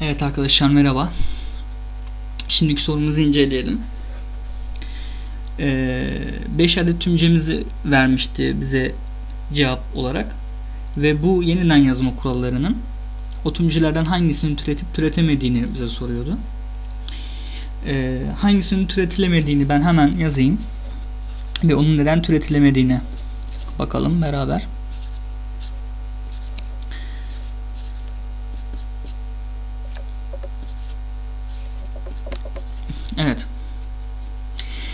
Evet arkadaşlar merhaba. Şimdiki sorumuzu inceleyelim. 5 ee, adet tümcemizi vermişti bize cevap olarak. Ve bu yeniden yazma kurallarının o tümcelerden hangisini türetip türetemediğini bize soruyordu. Ee, hangisinin türetilemediğini ben hemen yazayım. Ve onun neden türetilemediğine bakalım beraber. Evet.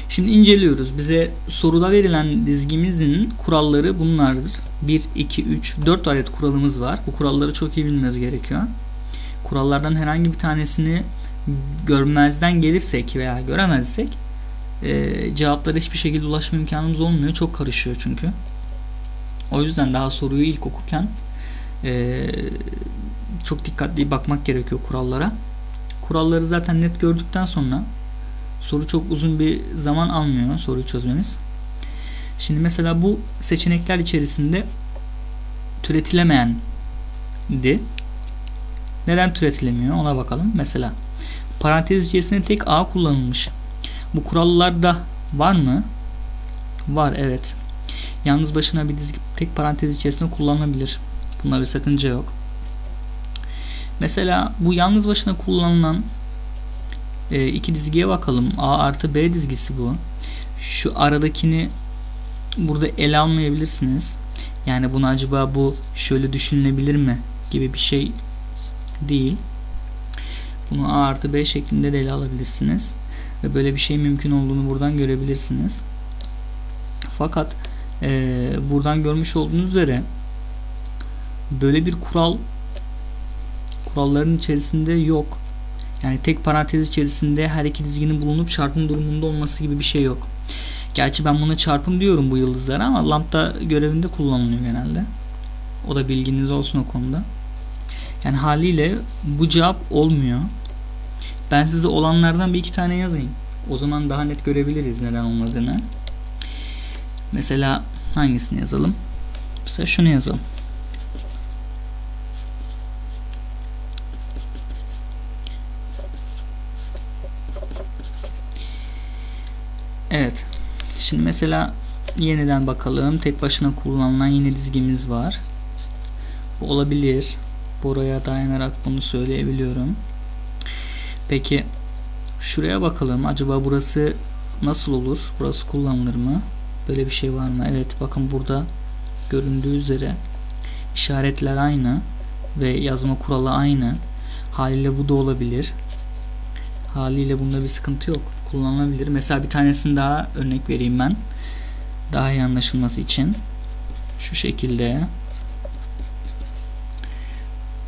Şimdi inceliyoruz. Bize soruda verilen dizgimizin kuralları bunlardır. 1, 2, 3, 4 adet kuralımız var. Bu kuralları çok iyi bilmemiz gerekiyor. Kurallardan herhangi bir tanesini görmezden gelirsek veya göremezsek e, cevaplara hiçbir şekilde ulaşma imkanımız olmuyor. Çok karışıyor çünkü. O yüzden daha soruyu ilk okurken e, çok dikkatli bakmak gerekiyor kurallara. Kuralları zaten net gördükten sonra Soru çok uzun bir zaman almıyor soruyu çözmemiz. Şimdi mesela bu seçenekler içerisinde türetilemeyen di. Neden türetilemiyor ona bakalım. Mesela parantez içerisinde tek A kullanılmış. Bu kurallarda var mı? Var evet. Yalnız başına bir dizgi tek parantez içerisinde kullanılabilir. Bunda bir sakınca yok. Mesela bu yalnız başına kullanılan e, iki dizgiye bakalım. A artı B dizgisi bu. Şu aradakini burada ele almayabilirsiniz. Yani bunu acaba bu şöyle düşünülebilir mi gibi bir şey değil. Bunu A artı B şeklinde de ele alabilirsiniz. Ve böyle bir şey mümkün olduğunu buradan görebilirsiniz. Fakat e, buradan görmüş olduğunuz üzere böyle bir kural kuralların içerisinde yok. Yani tek parantez içerisinde her iki dizginin bulunup çarpım durumunda olması gibi bir şey yok. Gerçi ben buna çarpım diyorum bu yıldızlara ama lambda görevinde kullanılıyor genelde. O da bilginiz olsun o konuda. Yani haliyle bu cevap olmuyor. Ben size olanlardan bir iki tane yazayım. O zaman daha net görebiliriz neden olmadığını. Mesela hangisini yazalım? Mesela şunu yazalım. Evet. Şimdi mesela yeniden bakalım. Tek başına kullanılan yine dizgimiz var. Bu olabilir. Buraya dayanarak bunu söyleyebiliyorum. Peki şuraya bakalım. Acaba burası nasıl olur? Burası kullanılır mı? Böyle bir şey var mı? Evet bakın burada göründüğü üzere işaretler aynı ve yazma kuralı aynı. Haliyle bu da olabilir. Haliyle bunda bir sıkıntı yok kullanılabilir. Mesela bir tanesini daha örnek vereyim ben. Daha iyi anlaşılması için. Şu şekilde.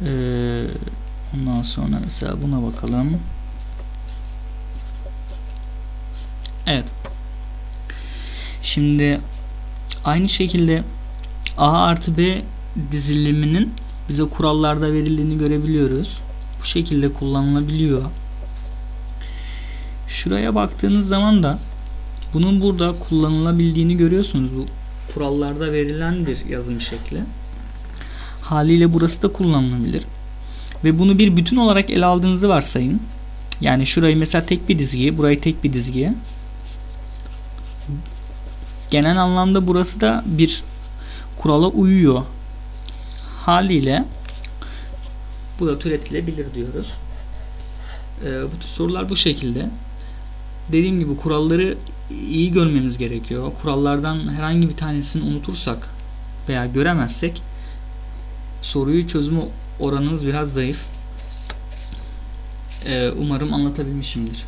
Ee, ondan sonra mesela buna bakalım. Evet. Şimdi aynı şekilde A artı B diziliminin bize kurallarda verildiğini görebiliyoruz. Bu şekilde kullanılabiliyor. Şuraya baktığınız zaman da bunun burada kullanılabildiğini görüyorsunuz. Bu kurallarda verilen bir yazım şekli. Haliyle burası da kullanılabilir. Ve bunu bir bütün olarak ele aldığınızı varsayın. Yani şurayı mesela tek bir dizgiye, burayı tek bir dizgiye. Genel anlamda burası da bir kurala uyuyor. Haliyle bu da türetilebilir diyoruz. Ee, bu sorular bu şekilde dediğim gibi kuralları iyi görmemiz gerekiyor. Kurallardan herhangi bir tanesini unutursak veya göremezsek soruyu çözme oranımız biraz zayıf. Ee, umarım anlatabilmişimdir.